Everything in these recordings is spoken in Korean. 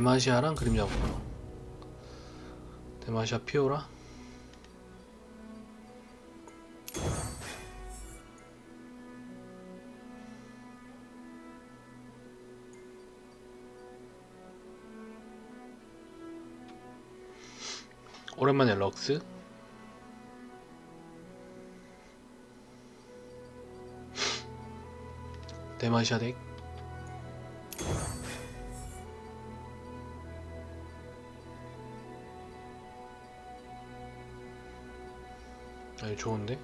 데마시아랑 그림자 포로 데마시아 피오라? 오랜만에 럭스? 데마시아 덱 좋은데?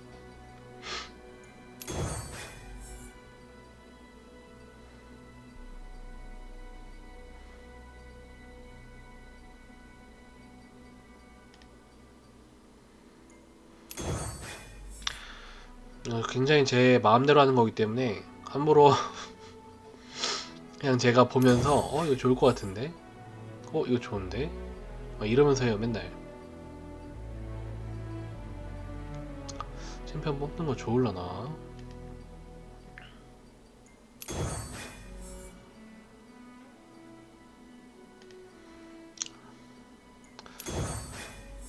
어, 굉장히 제 마음대로 하는 거기 때문에 함부로 그냥 제가 보면서 어 이거 좋을 것 같은데? 어 이거 좋은데? 막 이러면서 해요 맨날 챔피언 뽑는 거 좋을라나?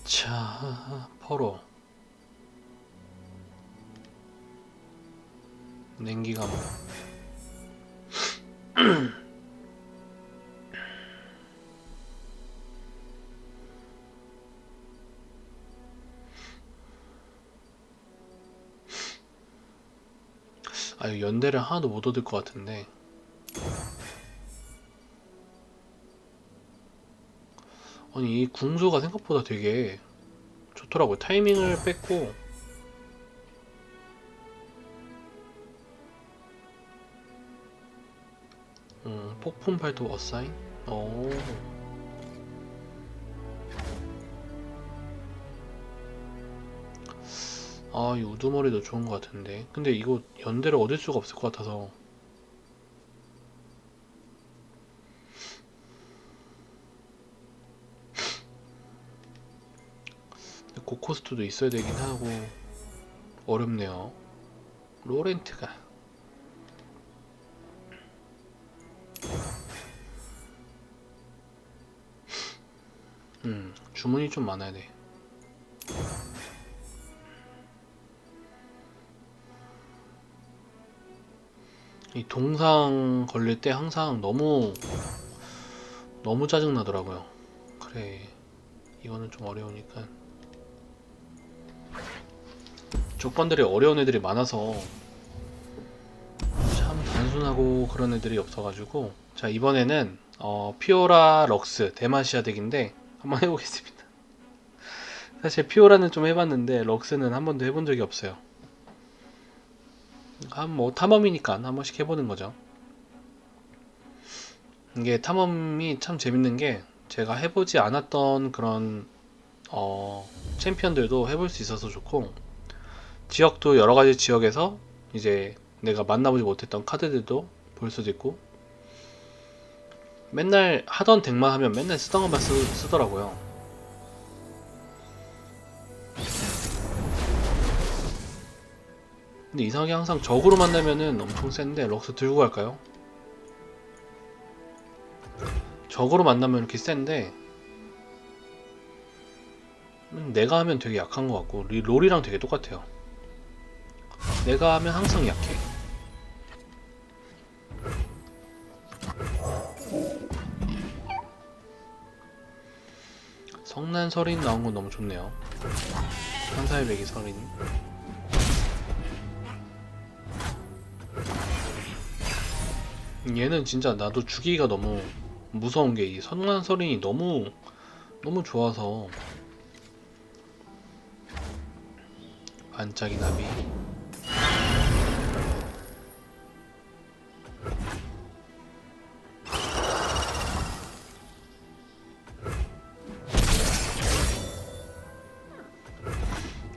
자 퍼로. 냉기가 뭐 아, 이거 연대를 하나도 못 얻을 것 같은데. 아니, 이 궁수가 생각보다 되게 좋더라고요. 타이밍을 뺐고, 음, 폭풍 팔도 어사인? 오. 아, 이 우두머리도 좋은 것 같은데. 근데 이거 연대를 얻을 수가 없을 것 같아서. 고코스트도 있어야 되긴 하고, 어렵네요. 로렌트가. 음, 주문이 좀 많아야 돼. 이 동상 걸릴 때 항상 너무 너무 짜증 나더라고요. 그래 이거는 좀 어려우니까 족반들이 어려운 애들이 많아서 참 단순하고 그런 애들이 없어가지고 자 이번에는 어, 피오라 럭스 데마시아 덱인데 한번 해보겠습니다. 사실 피오라는 좀 해봤는데 럭스는 한 번도 해본 적이 없어요. 한뭐 탐험이니까 한 번씩 해보는 거죠. 이게 탐험이 참 재밌는 게 제가 해보지 않았던 그런 어, 챔피언들도 해볼 수 있어서 좋고 지역도 여러 가지 지역에서 이제 내가 만나보지 못했던 카드들도 볼 수도 있고 맨날 하던 덱만 하면 맨날 쓰던 것만 쓰, 쓰더라고요. 근데 이상하게 항상 적으로 만나면은 엄청 센데 럭스 들고 갈까요? 적으로 만나면 이렇게 센데 음, 내가 하면 되게 약한 것 같고 리- 롤이랑 되게 똑같아요. 내가 하면 항상 약해. 성난 설인 나온 건 너무 좋네요. 한사의 백이 설인. 얘는 진짜 나도 주기가 너무 무서운 게 이 선관 설인이 너무 너무 좋아서. 반짝이 나비.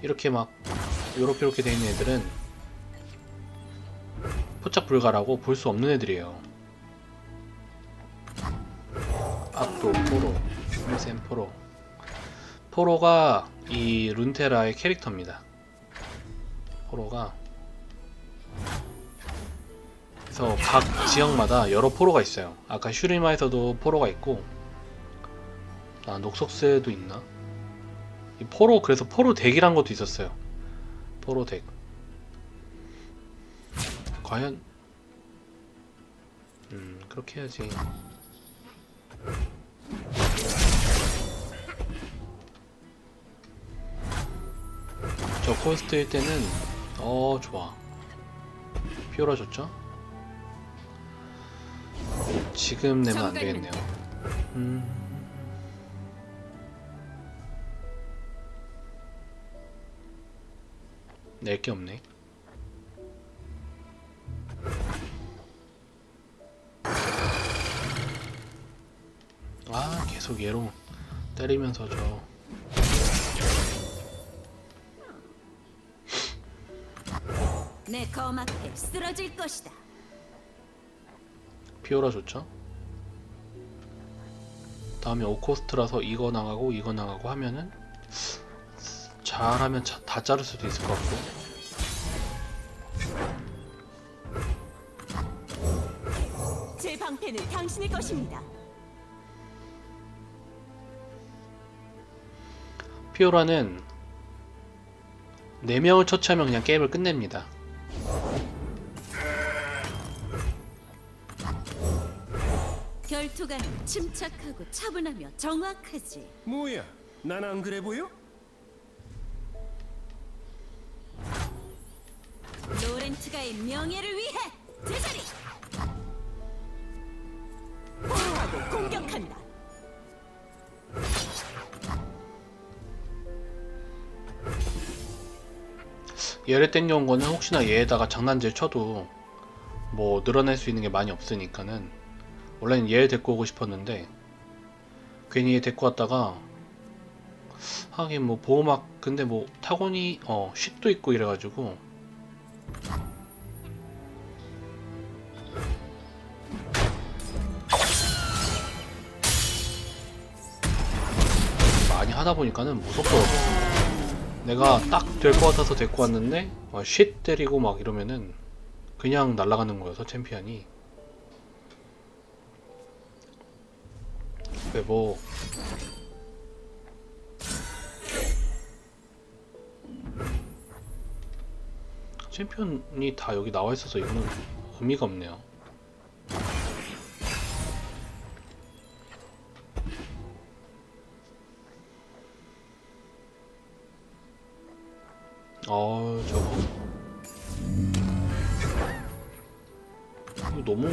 이렇게 막 요렇게 요렇게 돼 있는 애들은 포착 불가라고 볼 수 없는 애들이에요. 악도 포로, 슈미센 포로. 포로가 이 룬테라의 캐릭터입니다. 포로가 그래서 각 지역마다 여러 포로가 있어요. 아까 슈리마에서도 포로가 있고 아 녹석쇠도 있나? 이 포로 그래서 포로 덱이란 것도 있었어요. 포로 덱. 과연 음 그렇게 해야지. 저 코스트일 때는 어 좋아. 피오라 좋죠? 지금 내면 안 되겠네요. 음. 낼 게 없네. 계속 얘로 때리면서 저. 내 쓰러질 것이다. 피오라 좋죠? 다음에 오코스트라서 이거 나가고 이거 나가고 하면은 잘하면 자- 다 자를 수도 있을 것 같고 제 방패는 당신의 것입니다. 피오라는 4명을 처치하면 그냥 게임을 끝냅니다 결투가는 침착하고 차분하며 정확하지. 뭐야? 난 안 그래 보여? 로렌트가의 명예를 위해 제자리. 보호하고 공격한다. 얘를 땡겨온 거는 혹시나 얘에다가 장난질 쳐도 뭐 늘어낼 수 있는 게 많이 없으니까는 원래는 얘를 데리고 오고 싶었는데 괜히 얘 데리고 왔다가 하긴 뭐 보호막 근데 뭐 타곤이 어 쉿도 있고 이래가지고 많이 하다 보니까는 무섭더라고. 내가 딱 될 것 같아서 데리고 왔는데 어, 쉿 때리고 막 이러면은 그냥 날아가는 거여서 챔피언이 왜뭐 챔피언이 다 여기 나와 있어서 이거는 의미가 없네요. 어 저거. 이거 너무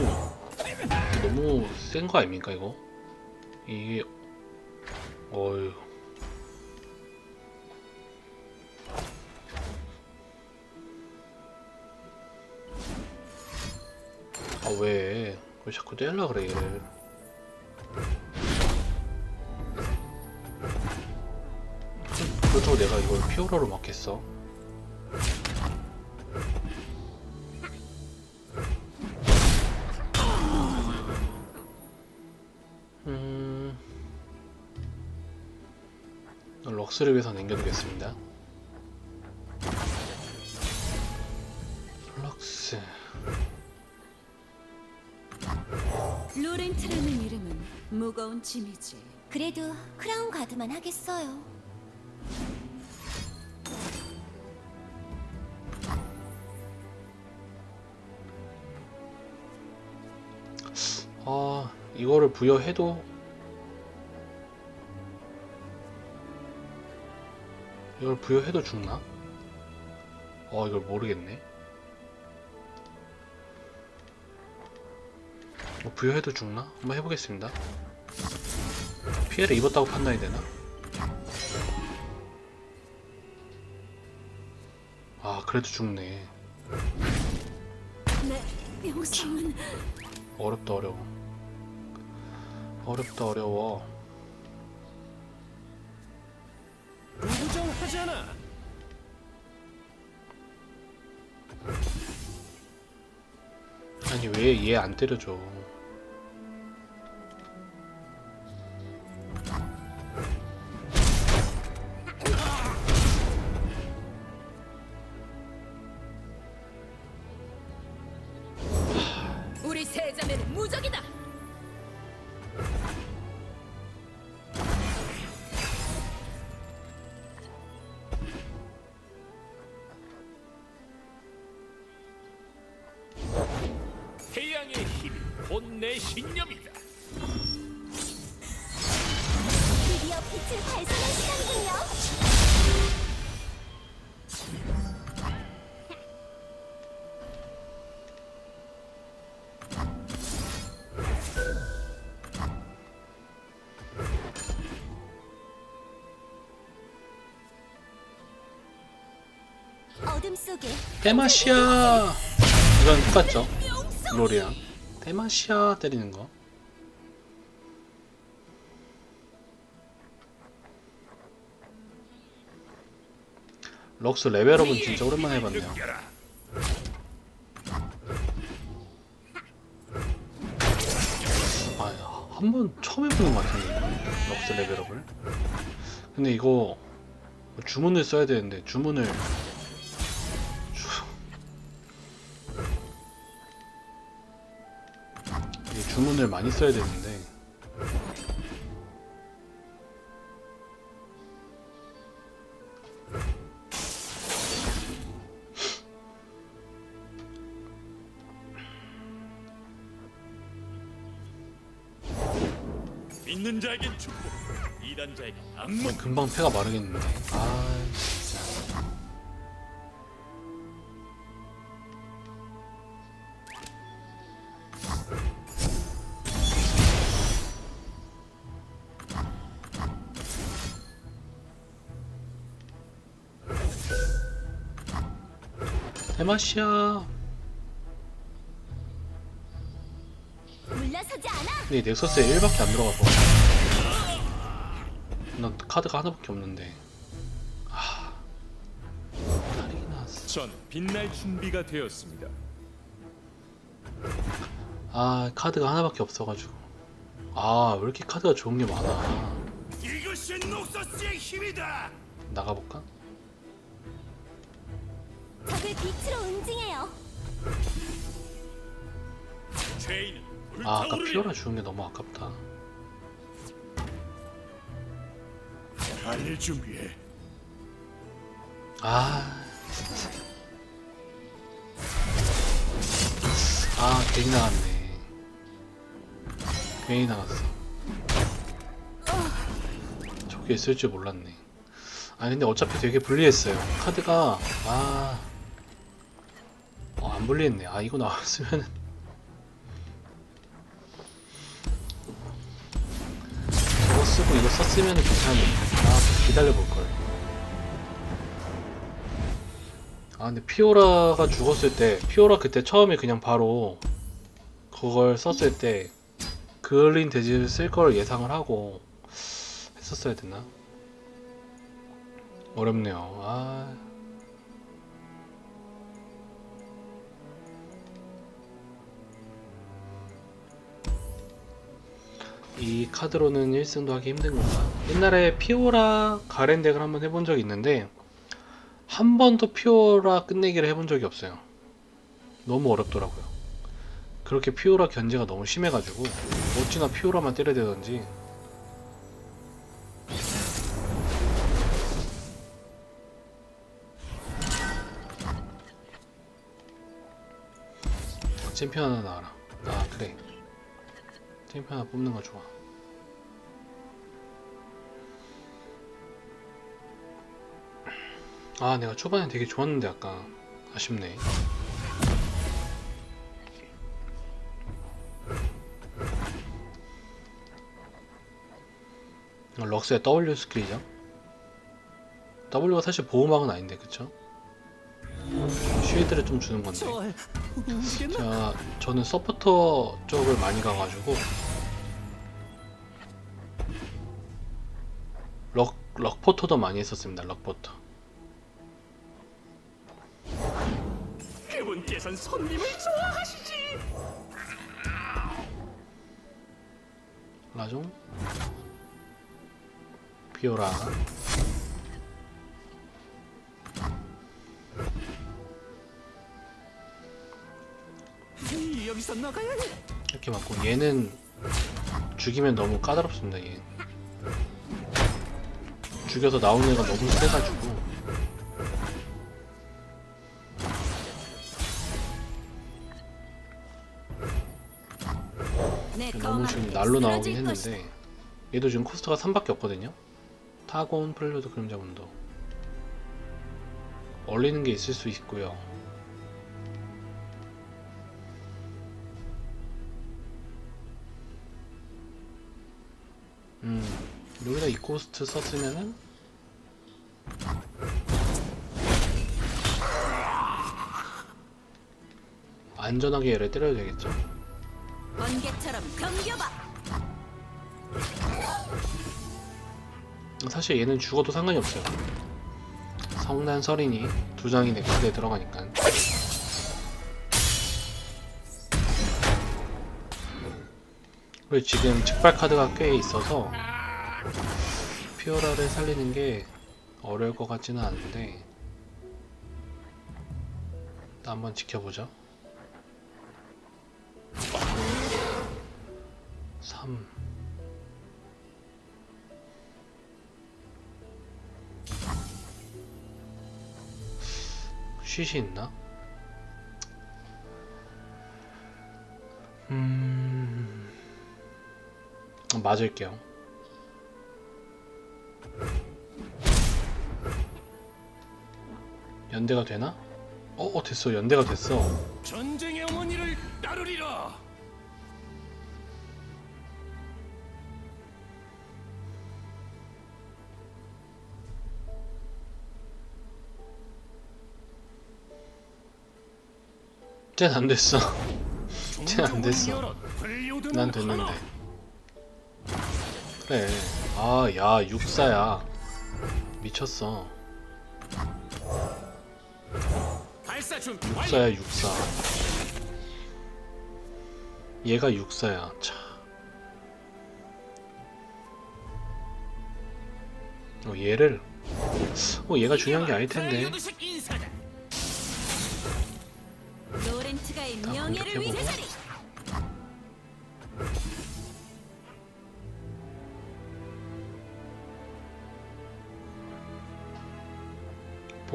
너무 센 거 아닙니까 이거? 이게 어휴. 아왜? 왜 자꾸 떼려 그래 그렇다고 내가 이걸 피오라로 막겠어 럭스를 위해서 남겨두겠습니다. 럭스... 로렌트라는 이름은 무거운 짐이지. 그래도 크라운 가드만 하겠어요. 아... 이거를 부여해도... 이걸 부여해도 죽나? 어 이걸 모르겠네. 뭐 부여해도 죽나? 한번 해보겠습니다. 피해를 입었다고 판단이 되나? 아 그래도 죽네. 내 명성은 어렵다 어려워. 어렵다 어려워. 하잖아. 아니 왜 얘 안 때려줘? 곧 내 신념이다. 드디어 빛을 발산할 시간이군요. 어둠 속에 대마시아 이건 똑같죠 롤이랑 대마시아 때리는 거? 럭스 레벨업은 진짜 오랜만에 해봤네요. 아, 한번 처음 해보는 것 같은데 럭스 레벨업을. 근데 이거 주문을 써야 되는데 주문을 주문을 많이 써야 되는데. 믿는 자에겐 축복, 이단 자에겐 악몽. 금방 패가 마르겠는데. 아 않아. 근데 이 넥서스에 1밖에 안 들어가서 난 카드가 하나밖에 없는데 아 다르게 나왔어 전 빛날 준비가 되었습니다. 아 카드가 하나밖에 없어가지고 아왜 이렇게 카드가 좋은 게 많아 이것이 녹서스의 힘이다. 나가볼까? 빛으로 응징해요. 죄인은 아 아까. 피오라 주는 게 너무 아깝다. 달릴 준비해. 아 진짜. 아 괜히 나갔네. 괜히 나갔어. 저게 있을 줄 몰랐네. 아 근데 어차피 되게 불리했어요. 카드가 아. 어, 안 불리했네 아 이거 나왔으면은 저거 쓰고 이거 썼으면은 괜찮네 아 기다려 볼걸 아 근데 피오라가 죽었을 때 피오라 그때 처음에 그냥 바로 그걸 썼을 때 그을린 돼지를 쓸 걸 예상을 하고 했었어야 됐나? 어렵네요. 아. 이 카드로는 1승도 하기 힘든 건가? 옛날에 피오라 가렌 덱을 한번 해본 적이 있는데 한 번도 피오라 끝내기를 해본 적이 없어요. 너무 어렵더라고요. 그렇게 피오라 견제가 너무 심해가지고 어찌나 피오라만 때려야 되던지 챔피언 하나 나와라. 아 그래. 챔피언 하나 뽑는 거 좋아. 아 내가 초반에 되게 좋았는데 아까 아쉽네. 어, 럭스의 W 스킬이죠. W가 사실 보호막은 아닌데 그쵸? 쉴드를 좀 주는 건데? 자, 저는 서포터 쪽을 많이 가가지고 럭, 럭포터도 많이 했었습니다 럭포터 께선 손님을 좋아하시지. 라종 피오라 이, 여기서 나가야 해. 이렇게 맞고 얘는 죽이면 너무 까다롭습니다 얘 죽여서 나오는 애가 너무 세가지고 너무 지금 날로 나오긴 했는데 얘도 지금 코스트가 3밖에 없거든요. 타곤 플레이드 그림자 문도 얼리는 게 있을 수 있고요. 음 여기다 이 코스트 썼으면은 안전하게 얘를 때려야 되겠죠 번개처럼 경겨봐. 사실 얘는 죽어도 상관이 없어요. 성난 서린이 두 장이 내 카드에 들어가니까. 그리고 지금 직발 카드가 꽤 있어서 피오라를 살리는 게 어려울 것 같지는 않은데 일단 한번 지켜보죠. 3 쉿이 있나? 음... 맞을게요. 연대가 되나? 어, 어 됐어. 연대가 됐어. 전쟁의 어머니를 따르리라. 쟤는 안 됐어. 쟤는 안 됐어. 난 됐는데. 그래. 아, 야, 육사야. 미쳤어. 육사야, 육사. 얘가 육사야. 차. 어, 얘를. 어, 얘가 중요한 게 아닐 텐데.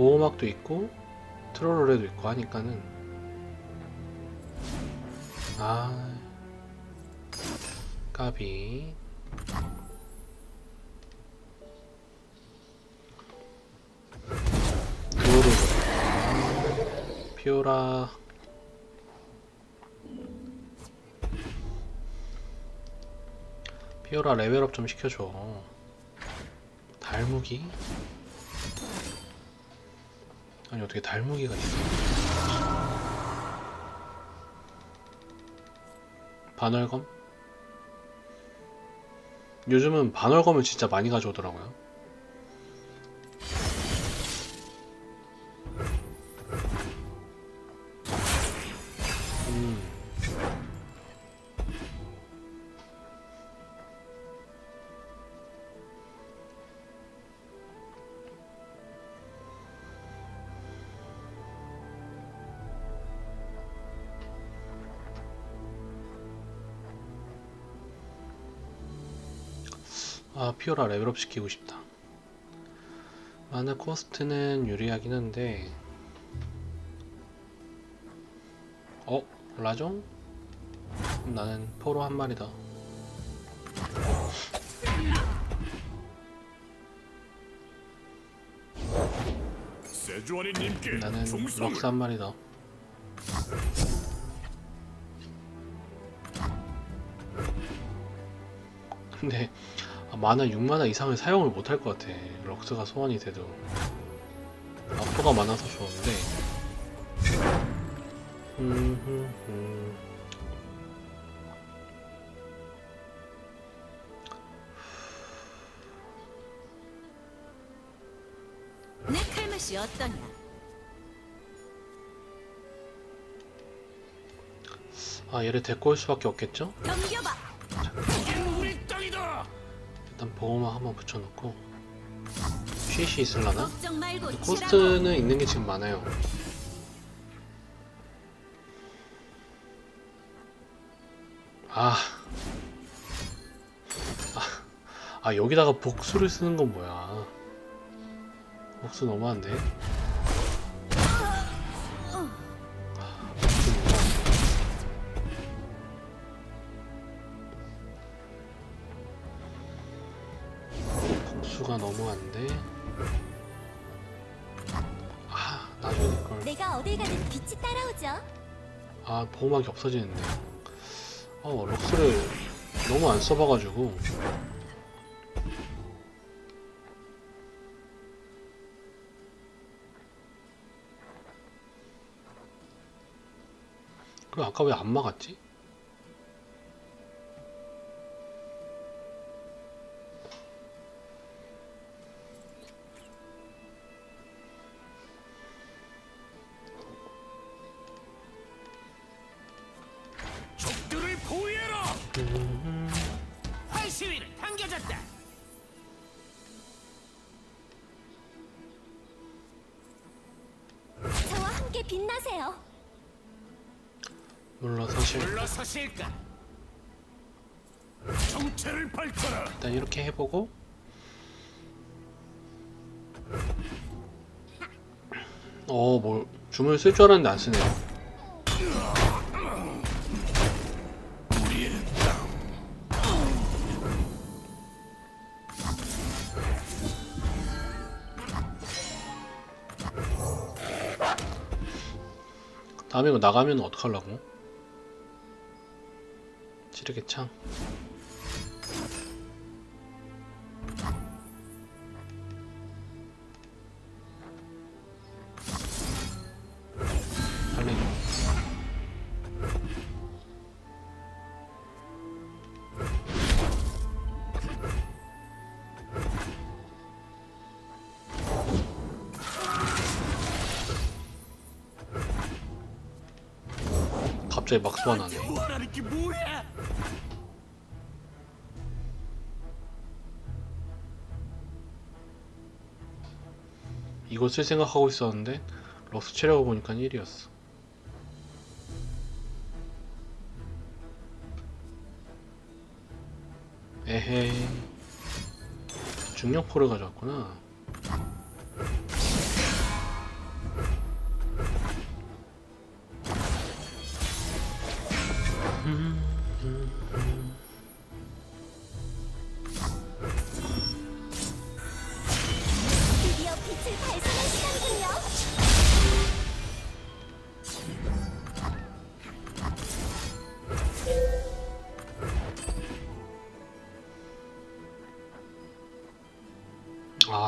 보호막도 있고, 트롤레도 있고 하니까는. 아. 까비. 도로. 피오라. 피오라 레벨업 좀 시켜줘. 달무기? 아니 어떻게 달무기가 있어? 반월검? 요즘은 반월검을 진짜 많이 가져오더라고요. 피오라 레벨업 시키고 싶다 마나 코스트는 유리하긴 한데 어? 라종? 나는 포로 한 마리 더 세주아니님께 나는 럭스 한 마리 더 근데 아, 만화 6만화 이상을 사용을 못할 것 같아 럭스가 소환이 돼도 아포가 많아서 좋은데 음, 내 칼맛이 어떠냐? 아 얘를 데리고 올 수밖에 없겠죠? 일단 보호막 한번 붙여놓고 쉿이 있을라나? 코스트는 있는 게 지금 많아요. 아. 아, 아 여기다가 복수를 쓰는 건 뭐야? 복수 너무한데? 아 보호막이 없어지는데 어 럭스를 너무 안 써봐가지고 그럼 아까 왜 안 막았지? 빛나세요. 물러서실 물러서실까? 정체를 밝혀라. 일단 이렇게 해보고 어뭐 줌을 쓸 줄 알았는데 안 쓰네요 다음에 이거 나가면 어떡하려고? 지르개 창 갑자기 막 소환하네? 이거 쓸 생각하고 있었는데 럭스 체력을 보니까 1이었어. 에헤이. 중력포를 가져왔구나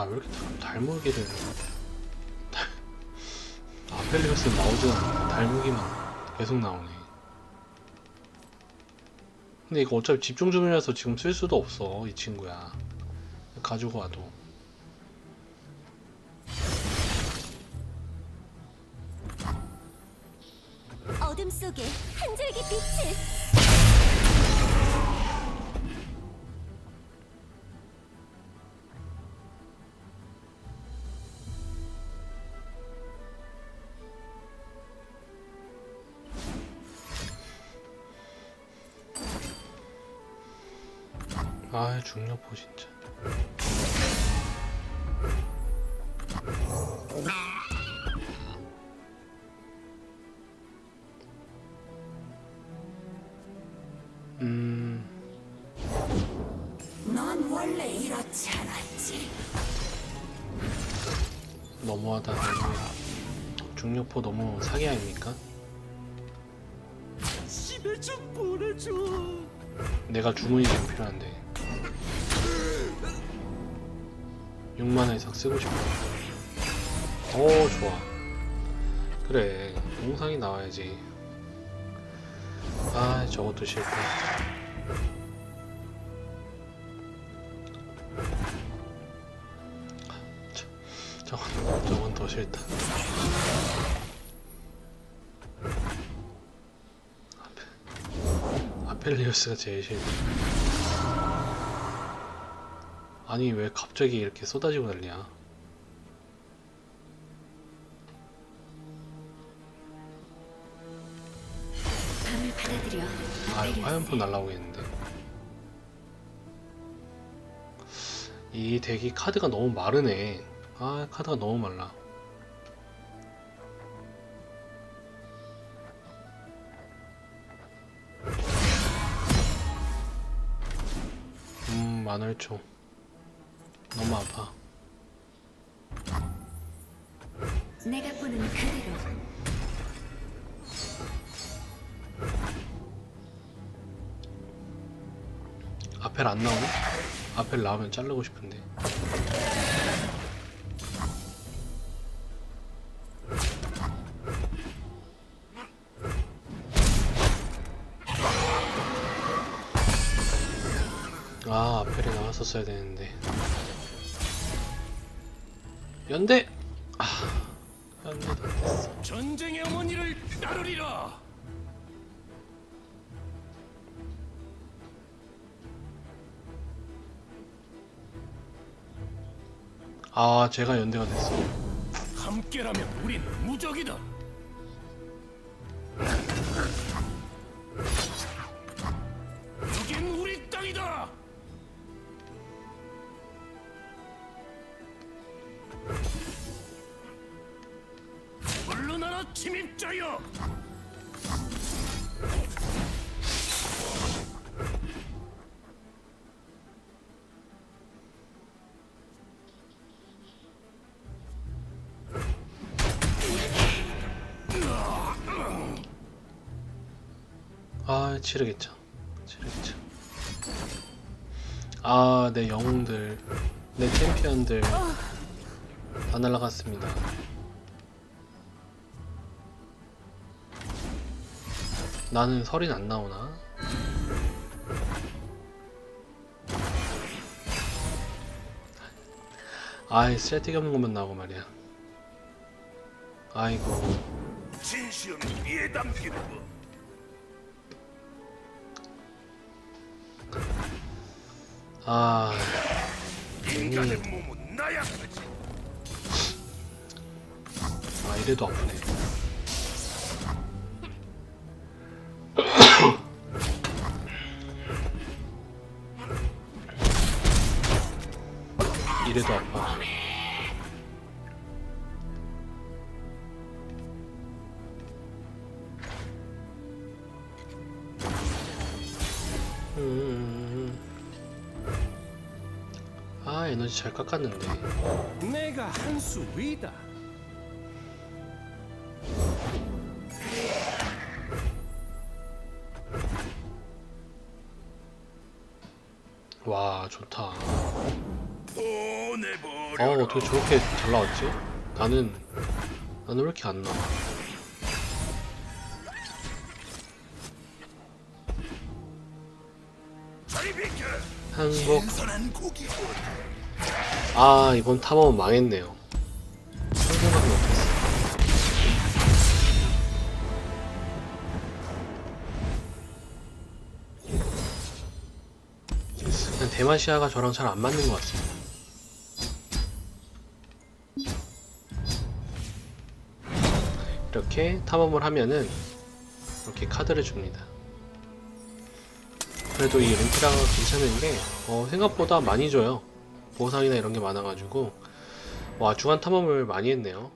아 왜 이렇게 달- 달무기를 아펠리오스 나오지 않아 달무기만 계속 나오네. 근데 이거 어차피 집중 중이라서 지금 쓸 수도 없어 이 친구야. 가지고 와도 아 중력포 진짜 음 넌 원래 이렇지 않았지. 너무하다 너무해 중력포 너무 사기 아닙니까? 집에 좀 보내줘. 내가 주문이 좀 필요한데 6만원 이상 쓰고 싶어. 오 좋아. 그래 동상이 나와야지. 아 저것도 싫다. 저, 저건, 저건 더 싫다. 아펠리우스가 제일 싫다 아니 왜 갑자기 이렇게 쏟아지고 난리야. 아 이거 화염포 날라오겠는데. 이 덱이 카드가 너무 마르네. 아 카드가 너무 말라. 음 만월초 너무 아파. 내가 보는 그대로 아펠 안 나오네? 아펠 나오면 자르고 싶은데. 아, 아펠이 나왔었어야 되는데. 연대! 아, 연대도 안 됐어. 전쟁의 어머니를 따르리라. 아, 제가 연대가 됐어. 함께라면 우린 무적이다. 물러나라 침입자여. 아, 치르겠죠. 치르겠죠. 아, 내 영웅들, 내 챔피언들 다 날라갔습니다. 나는 설인 안 나오나? 아이, 쓸데기 없는 것만 나오고 말이야. 아이고. 이에 담기는. 아, 인간의 몸은 나약하지. 아 이래도 아프네. 이래도 아파. 음. 아 에너지 잘 깎았는데. 내가 한 수 위다. 와 좋다. 어 어떻게 저렇게 잘 나왔지? 나는 나는 왜 이렇게 안 나와? 한국. 아 이번 탐험은 망했네요. 성공하지 못했어. 그냥 대마시아가 저랑 잘 안 맞는 것 같습니다. 이렇게 탐험을 하면은 이렇게 카드를 줍니다. 그래도 이 렌트라가 괜찮은 게 어, 생각보다 많이 줘요. 보상이나 이런 게 많아가지고 와 주간 탐험을 많이 했네요.